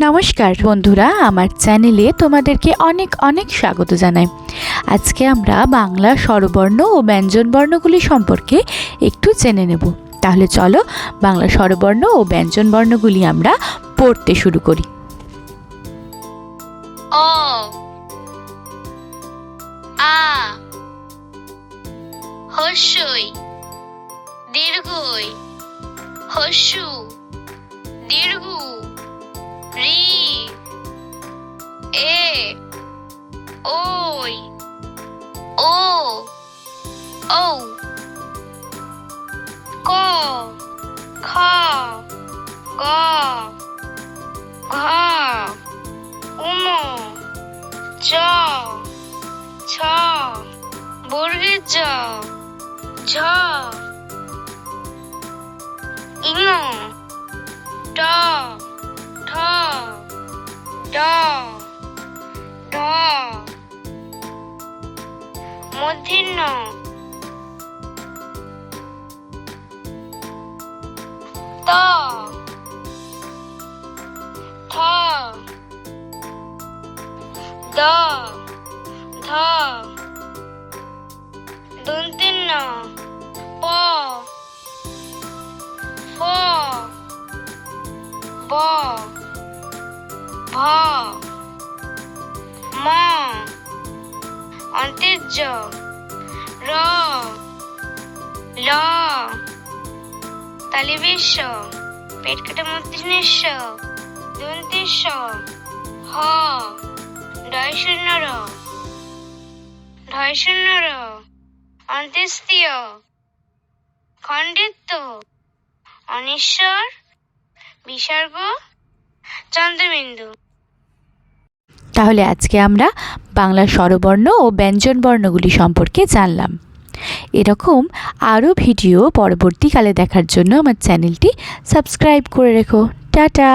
নমস্কার বন্ধুরা, আমার চ্যানেলে তোমাদেরকে অনেক অনেক স্বাগত জানাই। আজকে আমরা বাংলা স্বরবর্ণ ও ব্যঞ্জনবর্ণগুলি সম্পর্কে একটু জেনে নেব। তাহলে চলো বাংলা স্বরবর্ণ ও ব্যঞ্জনবর্ণগুলি আমরা পড়তে শুরু করি। অ, আ, হস্যই দীর্ঘ ওই ও ঔ ক খ গ ঘ উম চ ছ বর্গের জ ঝ মূর্ধন্য ত। থ দ। ধ। দন্তিন্ন। প। ফ। ব। ভ। ম অন্তের্য র, ল তালিবেশ্য পেট কাটা মধ্যনেশ্য দন্তেশ্য হ ডয় শূন্য র। ঢয় শূন্য র। অন্ত্যেস্তীয় খণ্ডিত। অনিশ্বর। বিসর্গ। চন্দ্রবিন্দু। তাহলে আজকে আমরা বাংলা স্বরবর্ণ ও ব্যঞ্জনবর্ণগুলি সম্পর্কে জানলাম। এরকম আরও ভিডিও পরবর্তীকালে দেখার জন্য আমার চ্যানেলটি সাবস্ক্রাইব করে রেখো। টাটা!